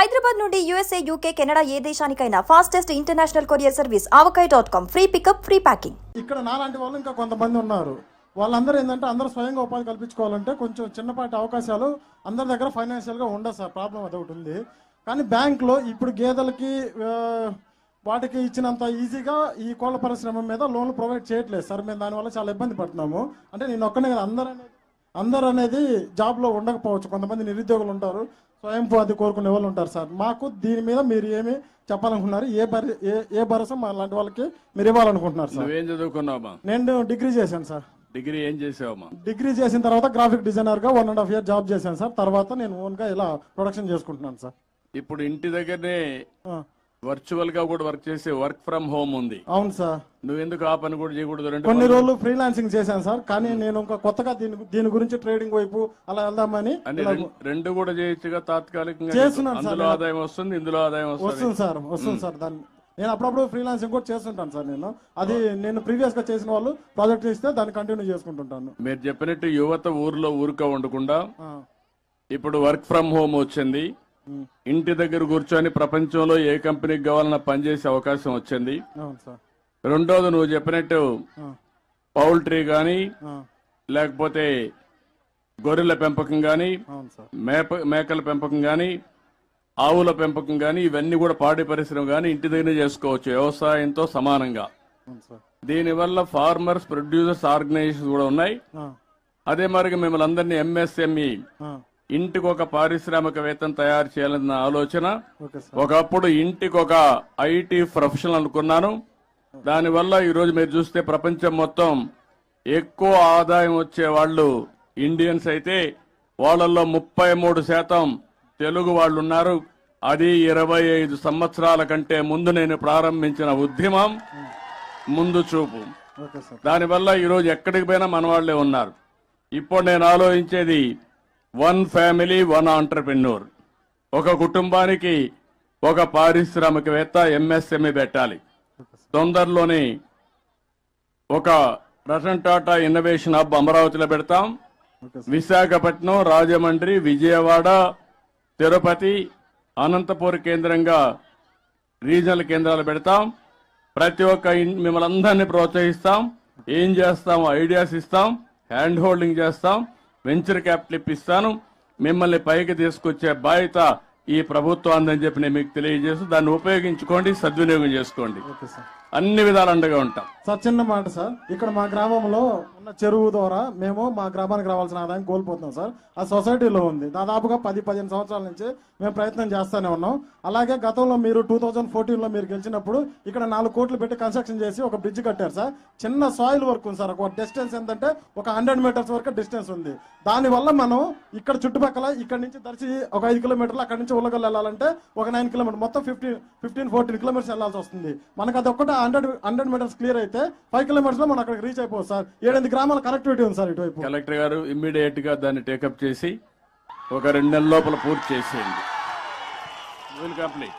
హైదరాబాద్ నుండి USA UK Canada ఏ దేశానికైనా fastest international courier service Avakai dot com free pickup free packing ఇక్కడ నాలాంటి వాళ్ళు ఇంకా కొంతమంది ఉన్నారు. వాళ్ళందరూ ఏంటంటే అందరూ స్వయంగా ఉపాధి కల్పించుకోవాలంటే కొంచెం చిన్నపాటి అవకాశాలు అందరి దగ్గర ఫైనాన్షియల్గా ఉండదు సార్. ప్రాబ్లం అది ఒకటి ఉంది. కానీ బ్యాంక్లో ఇప్పుడు గేదెలకి వాటికి ఇచ్చినంత ఈజీగా ఈ కోళ్ళ పరిశ్రమ మీద లోన్లు ప్రొవైడ్ చేయట్లేదు సార్. మేము దానివల్ల చాలా ఇబ్బంది పడుతున్నాము. అంటే నేను ఒక్కనే కదా అందరూ అందరూ అనేది జాబ్లో ఉండకపోవచ్చు. కొంతమంది నిరుద్యోగులు ఉంటారు. స్వయం ఉపాధి కోరుకునే వాళ్ళు ఉంటారు సార్. మాకు దీని మీద మీరు ఏమి చెప్పాలనుకుంటున్నారు? ఏ భరి ఏ ఏ భరోసా మా లాంటి వాళ్ళకి మీరు ఇవ్వాలనుకుంటున్నారు సార్? నువ్వేం చదువుకున్నావమ్మా నేను డిగ్రీ చేశాను సార్. డిగ్రీ ఏం చేసావమ్మా డిగ్రీ చేసిన తర్వాత graphic డిజైనర్గా one and half year job చేశాను సార్. తర్వాత నేను ఓన్గా ఇలా ప్రొడక్షన్ చేసుకుంటున్నాను సార్. ఇప్పుడు ఇంటి దగ్గరనే వర్చువల్గా కూడా వర్క్ చేసే వర్క్ ఫ్రమ్ హోమ్ ఉంది. అవును సార్. నువ్వెందుకు ఆ పని కూడా చేయకూడదు కొన్ని రోజులు ఫ్రీలాన్సింగ్ చేశాను సార్ కానీ నేను ఇంకా కొత్తగా దీని దీని గురించి ట్రేడింగ్ వైపు అలా వెళ్దామని రెండు కూడా చేయొచ్చుగా తాత్కాలికంగా చేస్తున్నాను సార్ అందులో ఆదాయం వస్తుంది ఇందులో ఆదాయం వస్తుంది. సార్ వస్తుంది సార్ దాన్ని నేను అప్పుడప్పుడు ఫ్రీలాన్సింగ్ కూడా చేస్తుంటాను సార్ నేను. అది నేను ప్రీవియస్గా చేసిన వాళ్ళు ప్రాజెక్ట్ ఇస్తే దాన్ని కంటిన్యూ చేసుకుంటుంటాను. మీరు చెప్పినట్టు యువత ఊర్లో ఊరుక ఉండకుండా ఇప్పుడు వర్క్ ఫ్రమ్ హోమ్ వచ్చింది. ఇంటి దగ్గర కూర్చొని ప్రపంచంలో ఏ కంపెనీకి కావాలన్నా పనిచేసే అవకాశం వచ్చింది. రెండోది నువ్వు చెప్పినట్టు పౌల్ట్రీ కానీ లేకపోతే గొర్రెల పెంపకం కానీ మేప మేకల పెంపకం కానీ ఆవుల పెంపకం కానీ ఇవన్నీ కూడా పాడి పరిశ్రమ కానీ ఇంటి దగ్గర చేసుకోవచ్చు. వ్యవసాయంతో సమానంగా. దీనివల్ల ఫార్మర్స్ ప్రొడ్యూసర్స్ ఆర్గనైజేషన్స్ కూడా ఉన్నాయి. అదే మరిగా మిమ్మల్ని అందరినీ ఎంఎస్ఎంఈ ఇంటికి ఒక పారిశ్రామికవేత్తను తయారు చేయాలన్న ఆలోచన. ఒకప్పుడు ఇంటికి ఒక ఐటీ ప్రొఫెషనల్ అనుకున్నాను. దానివల్ల ఈరోజు మీరు చూస్తే ప్రపంచం మొత్తం ఎక్కువ ఆదాయం వచ్చే వాళ్ళు ఇండియన్స్ అయితే వాళ్ళల్లో ముప్పై మూడు శాతం తెలుగు వాళ్ళు ఉన్నారు. అది ఇరవై ఐదు సంవత్సరాల కంటే ముందు నేను ప్రారంభించిన ఉద్యమం. ముందు చూపు. దానివల్ల ఈరోజు ఎక్కడికి పోయినా మన వాళ్ళే ఉన్నారు. ఇప్పుడు నేను ఆలోచించేది వన్ ఫ్యామిలీ వన్ ఆంటర్ప్రెన్యూర్. ఒక కుటుంబానికి ఒక పారిశ్రామికవేత్త ఎంఎస్ఎంఈ పెట్టాలి. తొందరలోనే ఒక రతన్ టాటా ఇన్నోవేషన్ హబ్ అమరావతిలో పెడతాం. విశాఖపట్నం రాజమండ్రి విజయవాడ తిరుపతి అనంతపూర్ కేంద్రంగా రీజనల్ కేంద్రాలు పెడతాం. ప్రతి ఒక్క మిమ్మల్ని అందరినీ ప్రోత్సహిస్తాం. ఏం చేస్తాం? ఐడియాస్ ఇస్తాం. హ్యాండ్ హోల్డింగ్ చేస్తాం. వెంచర్ క్యాపిటల్ ఇప్పిస్తాను మిమ్మల్ని పైకి తీసుకొచ్చే బాధ్యత ఈ ప్రభుత్వాన్ని చెప్పి నేను మీకు తెలియజేస్తూ దాన్ని ఉపయోగించుకోండి సద్వినియోగం చేసుకోండి. Okay sir. అన్ని విధాలు అండగా ఉంటాం. సార్ చిన్న మాట సార్. ఇక్కడ మా గ్రామంలో ఉన్న చెరువు ద్వారా మేము మా గ్రామానికి రావాల్సిన ఆదాయం కోల్పోతున్నాం సార్. ఆ సొసైటీలో ఉంది. దాదాపుగా పది పదిహేను సంవత్సరాల నుంచి మేము ప్రయత్నం చేస్తూనే ఉన్నాం. అలాగే గతంలో మీరు టూ థౌజండ్ ఫోర్టీన్లో మీరు గెలిచినప్పుడు ఇక్కడ నాలుగు కోట్లు పెట్టి కన్స్ట్రక్షన్ చేసి ఒక బ్రిడ్జ్ కట్టారు సార్. చిన్న సాయిల్ వర్క్ ఉంది సార్. ఒక డిస్టెన్స్ ఎంతంటే ఒక హండ్రెడ్ మీటర్స్ వరకు డిస్టెన్స్ ఉంది. దానివల్ల మనం ఇక్కడ చుట్టుపక్కల ఇక్కడ నుంచి దర్శి ఒక ఐదు కిలోమీటర్లు అక్కడ నుంచి ఉల్లగల్ వెళ్ళాలంటే ఒక నైన్ కిలోమీటర్ మొత్తం ఫిఫ్టీన్ ఫిఫ్టీన్ ఫోర్టీన్ కిలోమీటర్స్ వెళ్ళాల్సి వస్తుంది. మనకు అది ఒక్కటే హండ్రెడ్ హండ్రెడ్ మీటర్స్ క్లియర్ అయితే ఫైవ్ కిలోమీటర్స్లో మనం అక్కడికి రీచ్ అయిపోవచ్చు సార్. ఏడెనిమిది గ్రామాల కనెక్టివిటీ ఉంది సార్ ఇటువైపు కలెక్టర్ గారు ఇమ్మీడియట్గా దాన్ని టేకప్ చేసి ఒక రెండు నెలల లోపల పూర్తి చేసేయండి. Will complete